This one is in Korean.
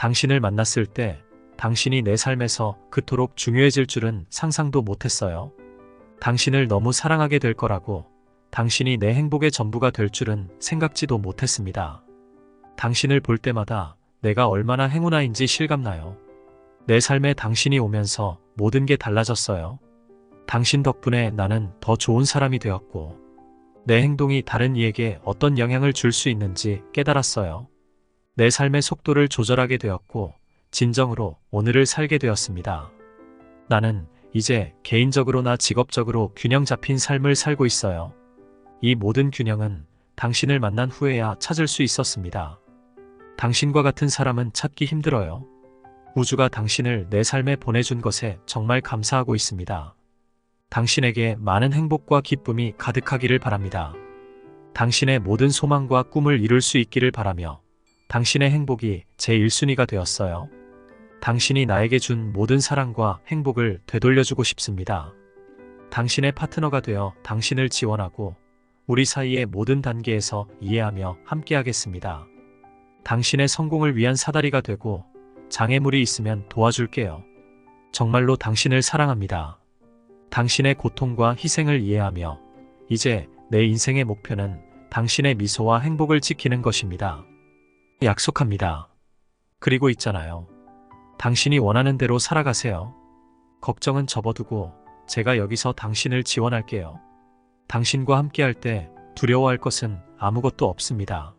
당신을 만났을 때 당신이 내 삶에서 그토록 중요해질 줄은 상상도 못했어요. 당신을 너무 사랑하게 될 거라고 당신이 내 행복의 전부가 될 줄은 생각지도 못했습니다. 당신을 볼 때마다 내가 얼마나 행운아인지 실감나요. 내 삶에 당신이 오면서 모든 게 달라졌어요. 당신 덕분에 나는 더 좋은 사람이 되었고, 내 행동이 다른 이에게 어떤 영향을 줄 수 있는지 깨달았어요. 내 삶의 속도를 조절하게 되었고, 진정으로 오늘을 살게 되었습니다. 나는 이제 개인적으로나 직업적으로 균형 잡힌 삶을 살고 있어요. 이 모든 균형은 당신을 만난 후에야 찾을 수 있었습니다. 당신과 같은 사람은 찾기 힘들어요. 우주가 당신을 내 삶에 보내준 것에 정말 감사하고 있습니다. 당신에게 많은 행복과 기쁨이 가득하기를 바랍니다. 당신의 모든 소망과 꿈을 이룰 수 있기를 바라며 당신의 행복이 제 1순위가 되었어요. 당신이 나에게 준 모든 사랑과 행복을 되돌려주고 싶습니다. 당신의 파트너가 되어 당신을 지원하고 우리 사이의 모든 단계에서 이해하며 함께하겠습니다. 당신의 성공을 위한 사다리가 되고 장애물이 있으면 도와줄게요. 정말로 당신을 사랑합니다. 당신의 고통과 희생을 이해하며 이제 내 인생의 목표는 당신의 미소와 행복을 지키는 것입니다. 약속합니다. 그리고 있잖아요. 당신이 원하는 대로 살아가세요. 걱정은 접어두고 제가 여기서 당신을 지원할게요. 당신과 함께할 때 두려워할 것은 아무것도 없습니다.